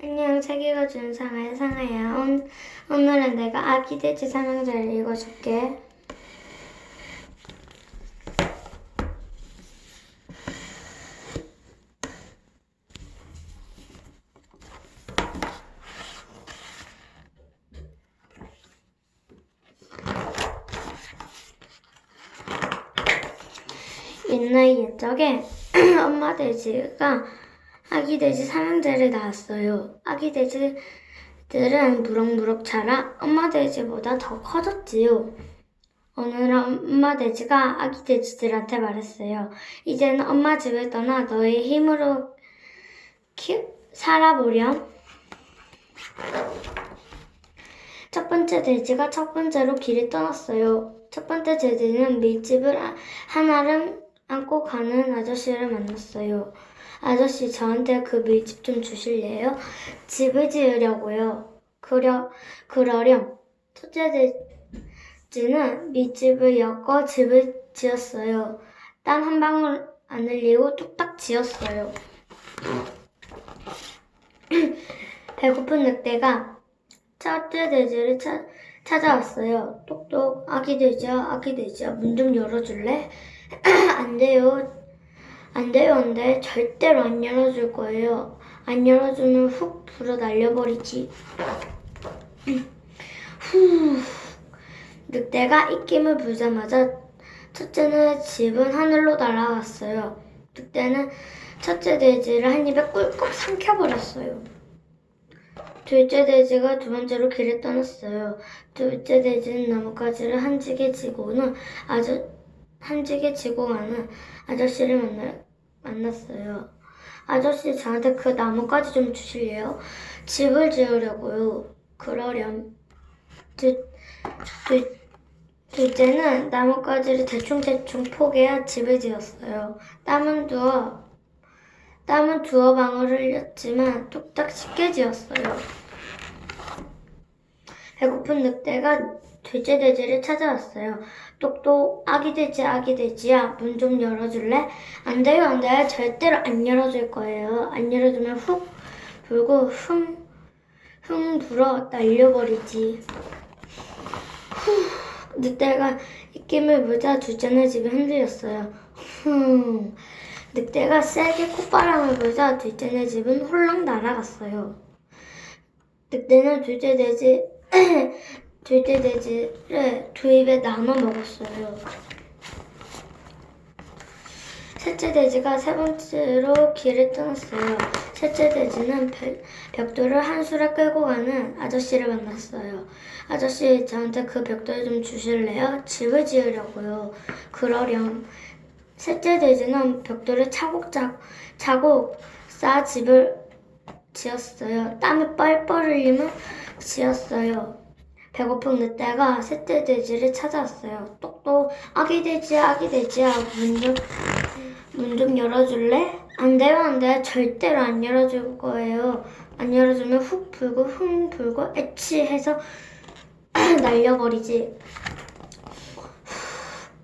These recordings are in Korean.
안녕, 준 상하의 상하야. 온, 오늘은 내가 아기 돼지 삼형제를 읽어줄게. 옛날 옛적에 엄마 돼지가 아기 돼지 삼형제를 낳았어요. 아기 돼지들은 무럭무럭 자라 엄마 돼지보다 더 커졌지요. 어느 날 엄마 돼지가 아기 돼지들한테 말했어요. 이제는 엄마 집을 떠나 너의 힘으로 키, 살아보렴. 첫 번째 돼지가 첫 번째로 길을 떠났어요. 첫 번째 돼지는 밀집을 아- 한알음 안고 가는 아저씨를 만났어요. 아저씨, 저한테 그 밀집 좀 주실래요? 집을 지으려고요. 그려, 그러렴. 첫째 돼지는 밀집을 엮어 집을 지었어요. 땀 한 방울 안 흘리고 뚝딱 지었어요. 배고픈 늑대가 첫째 돼지를 차- 찾아왔어요. 똑똑, 아기 돼지야, 아기 돼지야, 문 좀 열어줄래? 안 돼요. 안 돼요, 안 돼. 절대로 안 열어줄 거예요. 안 열어주면 훅 불어 날려버리지. 후. 늑대가 입김을 불자마자 첫째는 집은 하늘로 날아갔어요. 늑대는 첫째 돼지를 한 입에 꿀꺽 삼켜버렸어요. 둘째 돼지가 두 번째로 길을 떠났어요. 둘째 돼지는 나뭇가지를 한지게 지고는 아주 한지게 지고 가는 아저씨를 만나, 만났어요. 아저씨 저한테 그 나뭇가지 좀 주실래요? 집을 지으려고요. 그러렴. 둘, 둘, 둘째는 나뭇가지를 대충대충 포개야 집을 지었어요. 땀은 두어, 땀은 두어 방울 흘렸지만 뚝딱 쉽게 지었어요. 배고픈 늑대가 둘째 돼지를 찾아왔어요. 똑똑 아기 돼지 아기 돼지야 문 좀 열어줄래? 안 돼요 안 돼요 절대로 안 열어줄 거예요. 안 열어주면 훅 불고 흠, 흠 불어 날려버리지. 후, 늑대가 입김을 물자 둘째네 집이 흔들렸어요. 흠, 늑대가 세게 콧바람을 불자 둘째네 집은 홀랑 날아갔어요. 늑대는 둘째 돼지 둘째 돼지를 두 입에 나눠 먹었어요. 셋째 돼지가 세 번째로 길을 떠났어요. 셋째 돼지는 벽- 벽돌을 한 수레 끌고 가는 아저씨를 만났어요. 아저씨, 저한테 그 벽돌 좀 주실래요? 집을 지으려고요. 그러렴. 셋째 돼지는 벽돌을 차곡차곡 차곡 쌓아 집을 지었어요. 땀이 뻘뻘 흘리며 지었어요. 배고픈 늑대가 셋째 돼지를 찾아왔어요. 똑똑 아기 돼지야 아기 돼지야 문좀 문좀 열어줄래? 안 돼요 안 돼. 절대로 안 열어줄 거예요. 안 열어주면 훅 불고 흠 불고 애치 해서 날려버리지.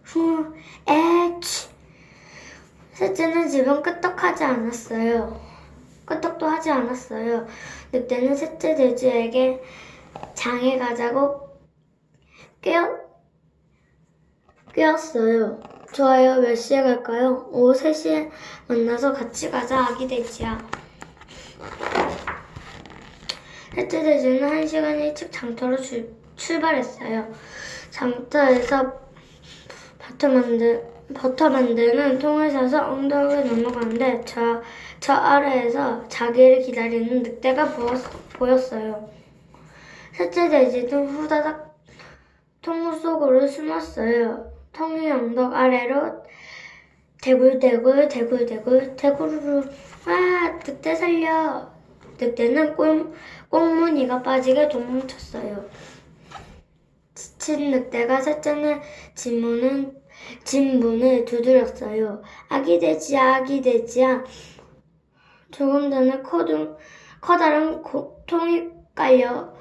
후 애치 셋째는 집은 끄떡하지 않았어요. 끄떡도 하지 않았어요. 늑대는 셋째 돼지에게 장에 가자고 깨어, 깨었어요. 좋아요. 몇 시에 갈까요? 오후 3시에 만나서 같이 가자, 아기 돼지야. 셋째 돼지는 한 시간 일찍 장터로 출, 출발했어요. 장터에서 버터 만들, 버터 만드는 통을 사서 엉덩이를 넘어가는데 저, 저 아래에서 자기를 기다리는 늑대가 보였, 보였어요. 셋째 돼지는 후다닥 통 속으로 숨었어요. 통이 언덕 아래로 대굴대굴 대굴대굴 대구르르 아 늑대 살려 늑대는 꽁, 꽁무니가 빠지게 도망쳤어요. 지친 늑대가 셋째는 집문은 집문을 두드렸어요. 아기 돼지야 아기 돼지야 조금 전에 커둥, 커다란 고, 통이 깔려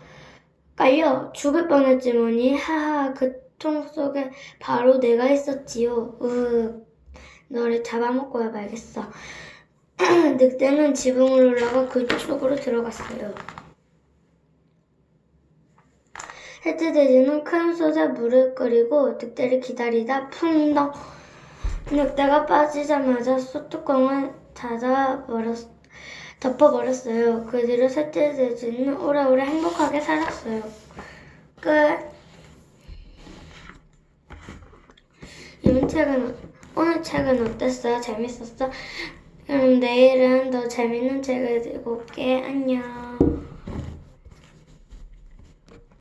깔려. 죽을 뻔했지 뭐니? 하하 그 통 속에 바로 내가 있었지요. 으 너를 잡아먹고야 말겠어. 늑대는 지붕으로 올라가 속으로 들어갔어요. 셋째 돼지는 큰 솥에 물을 끓이고 늑대를 기다리다 풍덩 늑대가 빠지자마자 솥뚜껑을 닫아버렸, 덮어버렸어요. 그 뒤로 셋째 돼지는 오래오래 행복하게 살았어요. 끝. 이번 책은 오늘 책은 어땠어? 재밌었어? 그럼 내일은 더 재밌는 책을 올게. 안녕.